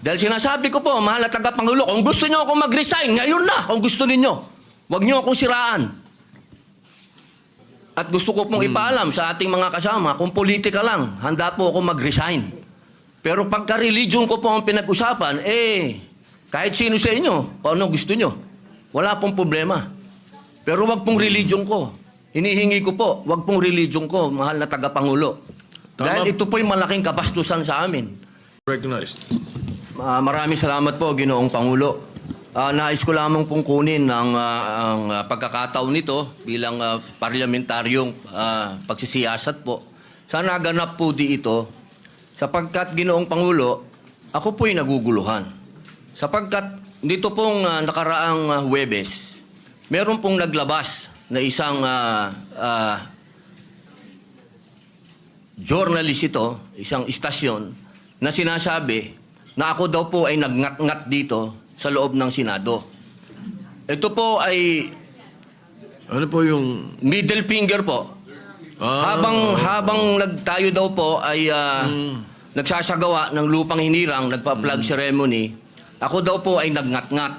Dahil sinasabi ko po, mahal na tagapangulo, kung gusto niyo ako mag-resign, ngayon na, kung gusto ninyo. Huwag niyo akong siraan. At gusto ko pong ipaalam sa ating mga kasama, kung politika lang, handa po ako mag-resign. Pero pagka religion ko po ang pinag-usapan, eh, kahit sino sa inyo, kung ano gusto nyo, wala pong problema. Pero wag pong religion ko. Hinihingi ko po, wag pong religion ko, mahal na tagapangulo. Tama. Dahil ito po'y malaking kabastusan sa amin. Recognized. Ah, maraming salamat po, Ginoong Pangulo. Ah, nais ko lamang pong kunin ang, ah, ang ah, pagkakataon nito bilang ah, parlamentaryong ah, pagsisiyasat po. Sana ganap po di ito sapagkat Ginoong Pangulo, ako po'y naguguluhan. Sapagkat dito pong ah, nakaraang ah, Huwebes, meron pong naglabas na isang ah, ah, journalist ito, isang istasyon, na sinasabi na ako daw po ay nagngat-ngat dito sa loob ng Senado. Ito po ay Ano po yung... middle finger po. Ah, habang habang nagtayo daw po ay ah, nagsasagawa ng lupang hinirang, nagpa-flag ceremony, ako daw po ay nagngat-ngat.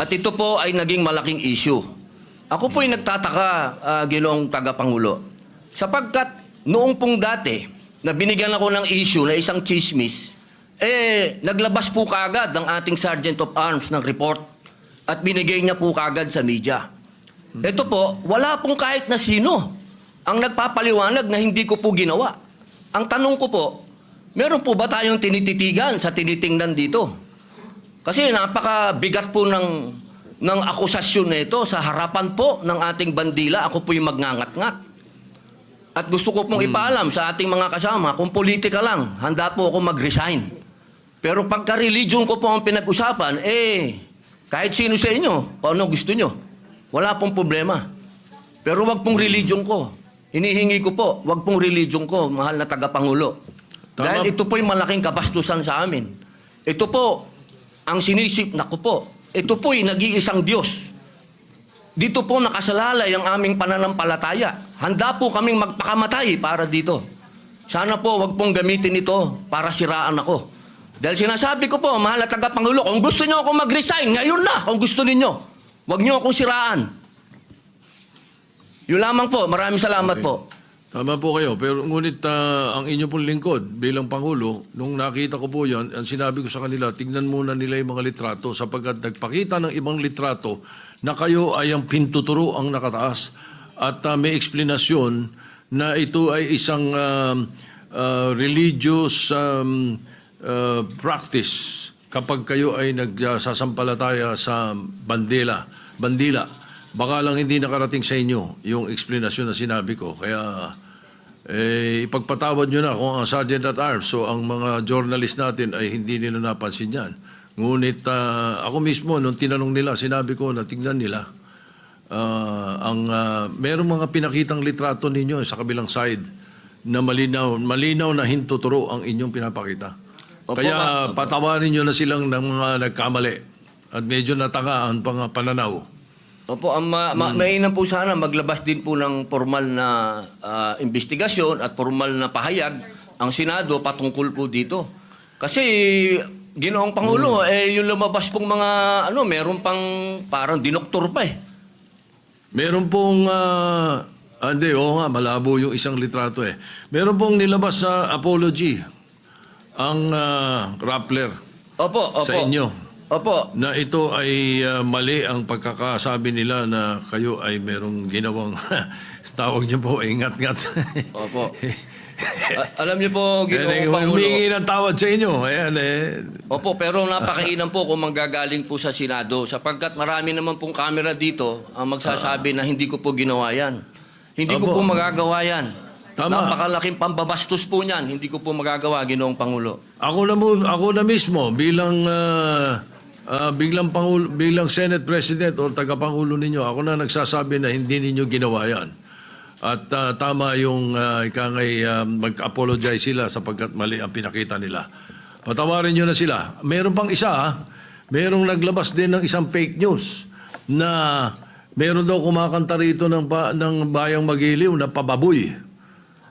At ito po ay naging malaking issue. Ako po ay nagtataka, ah, ginoong tagapangulo. Sapagkat noong pong dati, na binigyan ako ng issue na isang chismis, eh, naglabas po kaagad ng ating Sergeant of Arms ng report at binigay niya po kaagad sa media. Ito po, wala pong kahit na sino ang nagpapaliwanag na hindi ko po ginawa. Ang tanong ko po, meron po ba tayong tinititigan sa tinitingnan dito? Kasi napakabigat po ng, ng akusasyon na ito sa harapan po ng ating bandila. Ako po yung magngangat-ngat. At gusto ko pong ipaalam sa ating mga kasama, kung politika lang, handa po ako mag-resign. Pero pagka religion ko po ang pinag-usapan, eh, kahit sino sa inyo, kung ano gusto nyo, wala pong problema. Pero wag pong religion ko. Hinihingi ko po, wag pong religion ko, mahal na tagapangulo. Tama. Dahil ito po'y malaking kabastusan sa amin. Ito po, ang sinisip na ko po, ito po'y nag-iisang Diyos. Dito po nakasalalay ang aming pananampalataya. Handa po kaming magpakamatay para dito. Sana po wag pong gamitin ito para siraan ako. Dahil sinasabi ko po, mahal na tagapangulo, kung gusto niyo ako mag-resign, ngayon na, kung gusto ninyo. Huwag niyo akong siraan. Yun lamang po. Maraming salamat Okay. po. Tama po kayo, pero ngunit ah, ang inyo pong lingkod bilang Pangulo, nung nakita ko po yan, ang sinabi ko sa kanila, tingnan muna nila yung mga litrato sapagkat nagpakita ng ibang litrato na kayo ay ang pintuturo ang nakataas at ah, may eksplanasyon na ito ay isang um, ah, religious um, ah, practice kapag kayo ay nagsasampalataya sa bandila, bandila. Baka lang hindi nakarating sa inyo yung explanation na sinabi ko. Kaya eh, ipagpatawad nyo na kung ang Sergeant at Arms, so ang mga journalist natin ay hindi nila napansin yan. Ngunit ah, ako mismo, nung tinanong nila, sinabi ko na tingnan nila. ah, ang ah, merong mga pinakitang litrato ninyo sa kabilang side na malinaw, malinaw na hintuturo ang inyong pinapakita. Opo, Kaya patawarin nyo na silang ng mga nagkamali at medyo natanga ang pang pananaw. Opo, ang ma- ma- mainam po sana maglabas din po ng formal na ah, investigasyon at formal na pahayag ang Senado patungkol po dito. Kasi Ginoong Pangulo, eh yung lumabas pong mga ano, meron pang parang dinoktor pa eh. Meron pong, ah, ah, hindi, oo nga, malabo yung isang litrato eh. Meron pong nilabas sa apology ang ah, Rappler Opo, opo. sa inyo Opo. na ito ay ah, mali ang pagkakasabi nila na kayo ay merong ginawang, tawag niyo po, ingat-ngat. Opo. Alam niyo po, Ginoong Pangulo. Humingi ng tawad sa inyo. Ayan eh. Opo, pero napakainam po kung manggagaling po sa Senado sapagkat marami naman pong kamera dito ang magsasabi na hindi ko po ginawa yan. Hindi ko Opo. po magagawa yan. Tama. Napakalaking pambabastos po niyan. Hindi ko po magagawa, Ginoong Pangulo. Ako na mo, ako na mismo bilang ah, ah, biglang pangulo, bilang Senate President o tagapangulo ninyo, ako na nagsasabi na hindi ninyo ginawa 'yan. At ah, tama yung uh, ikangay ah, mag-apologize sila sapagkat mali ang pinakita nila. Patawarin nyo na sila. Meron pang isa, ah. merong naglabas din ng isang fake news na meron daw kumakanta rito ng, ba, ng Bayang Magiliw na pababoy.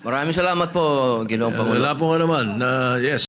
Maraming salamat po, Ginoong Pangulo. Wala po nga naman. na yes.